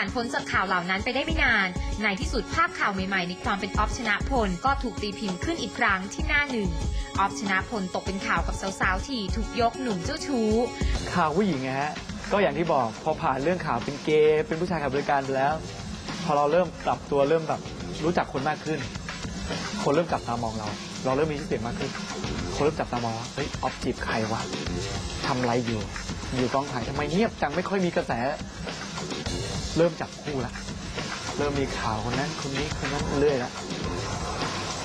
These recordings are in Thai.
ผ่านพ้นจากข่าวเหล่านั้นไปได้ไม่นาน ในที่สุดภาพข่าวใหม่ๆ ในความเป็นออฟชนะพลก็ถูกตีพิมพ์ขึ้นอีกครั้งที่หน้าหนึ่งออฟชนะพลตกเป็นข่าวกับสาวๆที่ถูกยกหนุ่มเจ้าชู้ ข่าวผู้หญิงนะฮะก็อย่างที่บอกพอผ่านเรื่องข่าวเป็นเกย์เป็นผู้ชายขับบริการไปแล้ว พอเราเริ่มปรับตัวเริ่มแบบรู้จักคนมากขึ้น คนเริ่มจับตามองเรา เราเริ่มมีชื่อเสียงมากขึ้น คนเริ่มจับตามองว่าเฮ้ยออฟจีบใครวะทำอะไรอยู่ อยู่กองถ่ายทำไมเงียบจังไม่ค่อยมีกระแส เริ่มจับคู่ละเริ่มมีข่าวคนนั้นคนนี้คนนั้นเรื่อยละ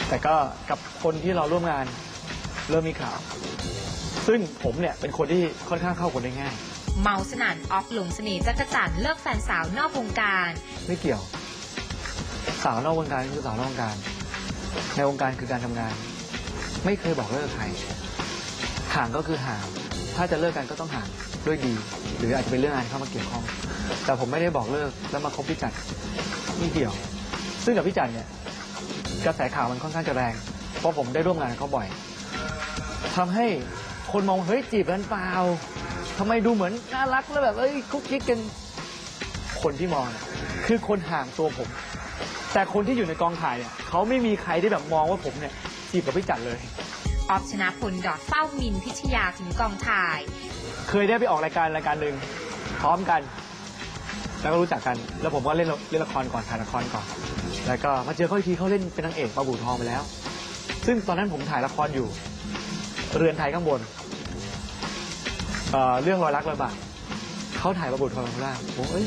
แต่ก็กับคนที่เราร่วมงาน เริ่มมีข่าว ซึ่งผมเนี่ยเป็นคนที่ค่อนข้างเข้าคนได้ง่าย เมาสนั่นออฟหลงเสน่ห์จักรจันทร์เลิกแฟนสาวนอกวงการ ไม่เกี่ยว สาวนอกวงการคือสาวนอกวงการ ในวงการคือการทำงาน ไม่เคยบอกเลิกใครห่างก็คือห่าง ถ้าจะเลิกกันก็ต้องห่างด้วยดี หรืออาจจะเป็นเรื่องงานเข้ามาเกี่ยวข้อง แต่ผมไม่ได้บอกเลิกแล้วมาคบพี่จันทร์ไม่เกี่ยว ซึ่งกับพี่จันเนี่ยกระแสข่าวมันค่อนข้างจะแรง เพราะผมได้ร่วมงานกับเขาบ่อยทำให้คนมองเฮ้ยจีบกันเปล่าทำไมดูเหมือนน่ารักแล้วแบบเอ้ยคุกกิ๊กกันคนที่มองเนี่ยคือคนห่างตัวผม แต่คนที่อยู่ในกองถ่ายเนี่ยเขาไม่มีใครที่แบบมองว่าผมเนี่ยจีบกับพี่จันเลย ออฟชนะพลดอดเฝ้ามินพิชยาถึงกองถ่าย เคยได้ไปออกรายการรายการหนึ่งพร้อมกัน แล้วก็รู้จักกัน แล้วผมก็เล่นเล่นละครก่อนถ่ายละครก่อน แล้วก็มาเจอเขาอีกทีเขาเล่นเป็นนางเอกปลาบูทองไปแล้ว ซึ่งตอนนั้นผมถ่ายละครอยู่ เรือนไทยข้างบนเอ่อเรื่องรอยรักรอยบาปเขาถ่ายปลาบูทองข้างล่างผมเอ้ย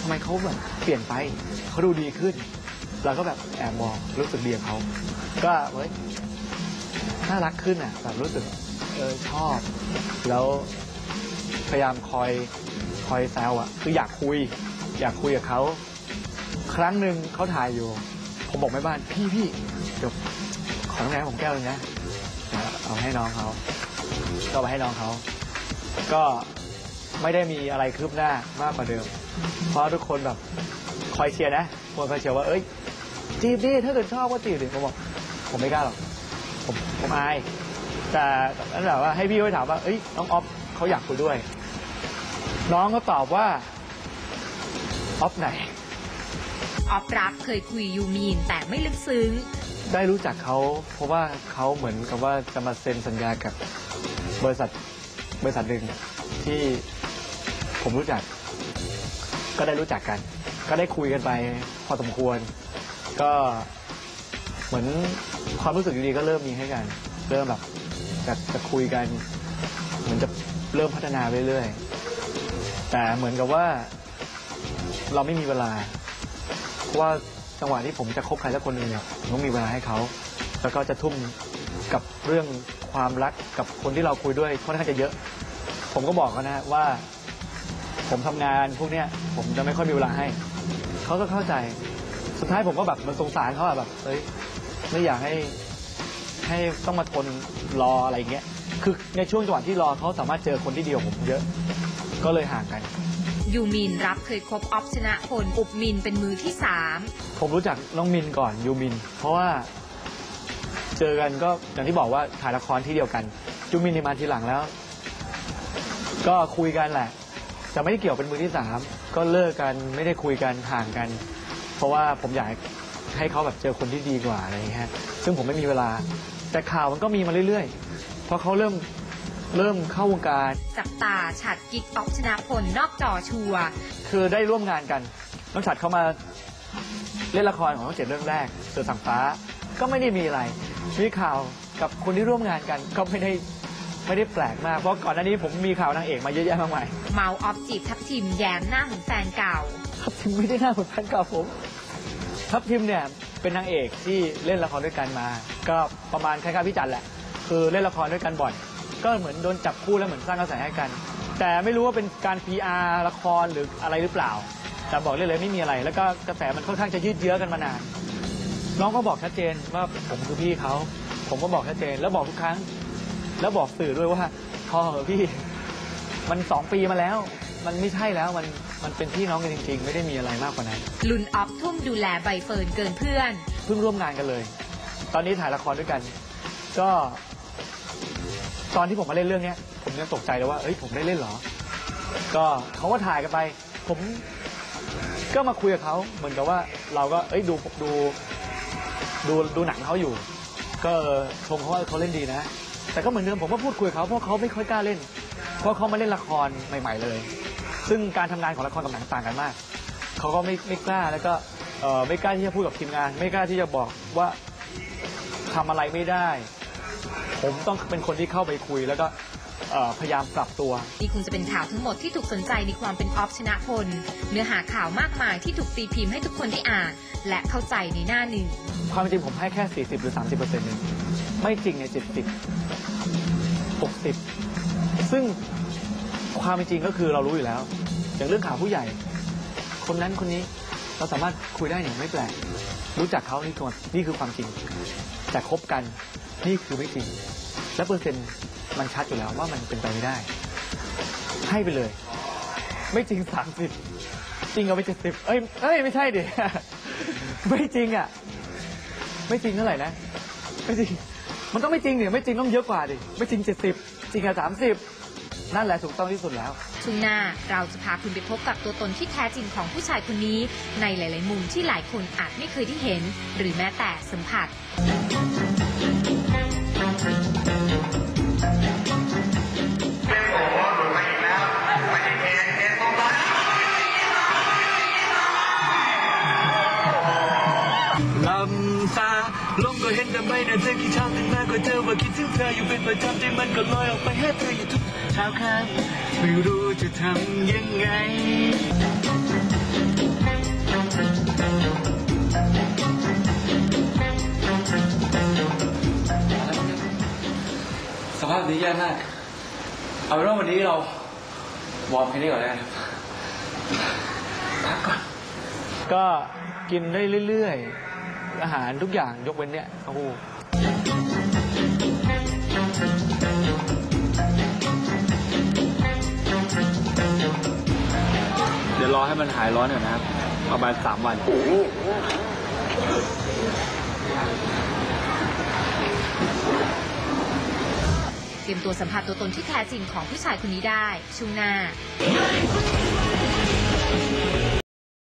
ทำไมเขาแบบเปลี่ยนไปเขาดูดีขึ้นเราก็แบบแอบมองรู้สึกดีกับเขาก็เฮ้ย น่ารักขึ้นอะแบบรู้สึกเออชอบ แล้วพยายามคอยคอยแซวอะ คืออยากคุย อยากคุยกับเขา ครั้งหนึ่งเขาถ่ายอยู่ ผมบอกแม่บ้านพี่พี่เดี๋ยวขอน้ำแข็งผมแก้วนึงนะเอาให้น้องเขาก็เอาไปให้น้องเขาก็ไม่ได้มีอะไรคืบหน้ามากกว่าเดิม เพราะทุกคนแบบคอยเชียร์นะคนคอยเชียร์ว่าเอ้ยจีบดิถ้าเกิดชอบก็จีบดิผมบอกผมไม่กล้าหรอก ผมผมอาย แต่นั่นแบบว่าให้พี่ไว้ถามว่าเอ้ยน้องออฟเขาอยากคุยด้วย น้องก็ตอบว่าออฟไหน ออฟรักเคยคุยยูมีนแต่ไม่ลึกซึ้ง ได้รู้จักเขาเพราะว่าเขาเหมือนกับว่าจะมาเซ็นสัญญากับบริษัทบริษัทหนึ่งที่ผมรู้จัก ก็ได้รู้จักกัน ก็ได้คุยกันไปพอสมควร ก็ เหมือนความรู้สึกดีๆก็เริ่มมีให้กัน เริ่มแบบจะจะคุยกัน เหมือนจะเริ่มพัฒนาไปเรื่อยๆแต่เหมือนกับว่าเราไม่มีเวลาเพราะว่าจังหวะที่ผมจะคบใครสักคนหนึ่งเนี่ยผมต้องมีเวลาให้เขาแล้วก็จะทุ่มกับเรื่องความรักกับคนที่เราคุยด้วยค่อนข้างจะเยอะ ผมก็บอกเขานะว่า ผมทำงานพวกเนี้ยผมจะไม่ค่อยมีเวลาให้ เขาก็เข้าใจ สุดท้ายผมก็แบบมันสงสารเขาอะแบบเฮ้ย ไม่อยากให้ให้ต้องมาทนรออะไรอย่างเงี้ย คือในช่วงจังหวะที่รอเขาสามารถเจอคนที่ดีกว่าผมเยอะ ก็เลยห่างกัน ยูมีนรับเคยคบออฟชนะพลอุบมินเป็นมือที่สามผมรู้จักน้องมินก่อนยูมิน เพราะว่าเจอกันก็อย่างที่บอกว่าถ่ายละครที่เดียวกันยูมินนี่มาทีหลังแล้ว ก็คุยกันแหละ แต่ไม่ได้เกี่ยวเป็นมือที่สามก็เลิกกันไม่ได้คุยกันห่างกัน เพราะว่าผมอยาก ให้เขาแบบเจอคนที่ดีกว่าอะไรอย่างเงี้ยซึ่งผมไม่มีเวลา แต่ข่าวมันก็มีมาเรื่อยๆเพราะเขาเริ่มเริ่มเข้าวงการ จับตาฉัดกิ๊กออฟชนะพลนอกจอชัวร์คือได้ร่วมงานกันน้องฉัดเข้ามาเล่นละครของน้องเจ็ดเรื่องแรกเสือสั่งฟ้าก็ไม่ได้มีอะไรมีข่าวกับคนที่ร่วมงานกันก็ไม่ได้ไม่ได้แปลกมาก เพราะก่อนหน้านี้ผมมีข่าวนางเอกมาเยอะแยะมากมายเมาออฟจีบทับทิมแย้มหน้าเหมือนแฟนเก่าทัพทิมไม่ได้หน้าเหมือนแฟนเก่าผม ทัพทิมเนี่ยเป็นนางเอกที่เล่นละครด้วยกันมา ก็ประมาณคล้ายๆพี่จันแหละ คือเล่นละครด้วยกันบ่อย ก็เหมือนโดนจับคู่แล้วเหมือนสร้างกระแสให้กัน แต่ไม่รู้ว่าเป็นการ PR ละครหรืออะไรหรือเปล่า แต่บอกเลยเลยไม่มีอะไร แล้วก็กระแสมันค่อนข้างจะยืดเยื้อกันมานาน น้องก็บอกชัดเจนว่าผมคือพี่เขา ผมก็บอกชัดเจน แล้วบอกทุกครั้ง แล้วบอกสื่อด้วยว่าพอเหอะพี่ มันสองปีมาแล้ว มันไม่ใช่แล้วมันมันเป็นพี่น้องกันจริง ๆ ไม่ได้มีอะไรมากกว่านั้นลุนออฟทุ่มดูแลใบเฟิร์นเกินเพื่อน เพิ่งร่วมงานกันเลย ตอนนี้ถ่ายละครด้วยกัน ก็ ตอนที่ผมมาเล่นเรื่องเนี้ย ผมยังตกใจเลยว่าเอ้ยผมได้เล่นเหรอ ก็เขาก็ถ่ายกันไป ผมก็มาคุยกับเขาเหมือนกับว่าเราก็เอ้ยดูดูดูดูหนังเขาอยู่ ก็ชมเขาว่าเขาเล่นดีนะ แต่ก็เหมือนเดิมผมก็พูดคุยกับเขาเพราะเขาไม่ค่อยกล้าเล่น เพราะเขามาเล่นละครใหม่ ๆ เลย ซึ่งการทำงานของละครกับหนังต่างกันมาก เขาก็ไม่ไม่กล้าแล้วก็เอ่อไม่กล้าที่จะพูดกับทีมงาน ไม่กล้าที่จะบอกว่าทำอะไรไม่ได้ ผมต้องเป็นคนที่เข้าไปคุย แล้วก็เอ่อพยายามปรับตัว นี่คงจะเป็นข่าวทั้งหมดที่ถูกสนใจในความเป็นออฟชนะพล เนื้อหาข่าวมากมายที่ถูกตีพิมพ์ให้ทุกคนได้อ่าน และเข้าใจในหน้าหนึ่ง ความจริงผมให้แค่ 40 หรือ 30เปอร์เซ็นต์นึงไม่จริงเนี่ย70 60 ซึ่ง ความเป็นจริงก็คือเรารู้อยู่แล้ว อย่างเรื่องข่าวผู้ใหญ่ คนนั้นคนนี้เราสามารถคุยได้เนี่ยไม่แปลก รู้จักเขานี่คือนี่คือความจริง แต่คบกันนี่คือไม่จริง และเปอร์เซ็นต์มันชัดอยู่แล้วว่ามันเป็นไปไม่ได้ ให้ไปเลย ไม่จริง30จริงเอาไป70เอ้ยเอ้ยไม่ใช่ดิ ไม่จริงอะ ไม่จริงเท่าไหร่นะ ไม่จริง มันต้องไม่จริงเนี่ยไม่จริงต้องเยอะกว่าดิ ไม่จริง70จริงอะ30 นั่นแหละถูกต้องที่สุดแล้ว ช่วงหน้าเราจะพาคุณไปพบกับตัวตนที่แท้จริงของผู้ชายคนนี้ ในหลาย ๆ มุมที่หลายคนอาจไม่เคยได้เห็น หรือแม้แต่สัมผัส ลำตาลมก็เห็นแต่ไม่น่าเธอกี่เช้าตื่นมาก็เจอว่าคิดถึงเธออยู่เป็นประจำใจมันก็ลอยออกไปหาเธออยู่ทุก เช้าค่ำไม่รู้จะทำยังไงสภาพนี้แย่มาก เอาเป็นว่าวันนี้เราวอร์มแค่นี้ก่อนแล้วกันครับพักก่อน ก็กินได้เรื่อยๆ อาหารทุกอย่างยกเว้นเนี่ยเต้าหู้ เดี๋ยวรอให้มันหายร้อนก่อนนะครับ ประมาณสามวัน เตรียมตัวสัมผัสตัวตนที่แท้จริงของผู้ชายคนนี้ได้ช่วงหน้า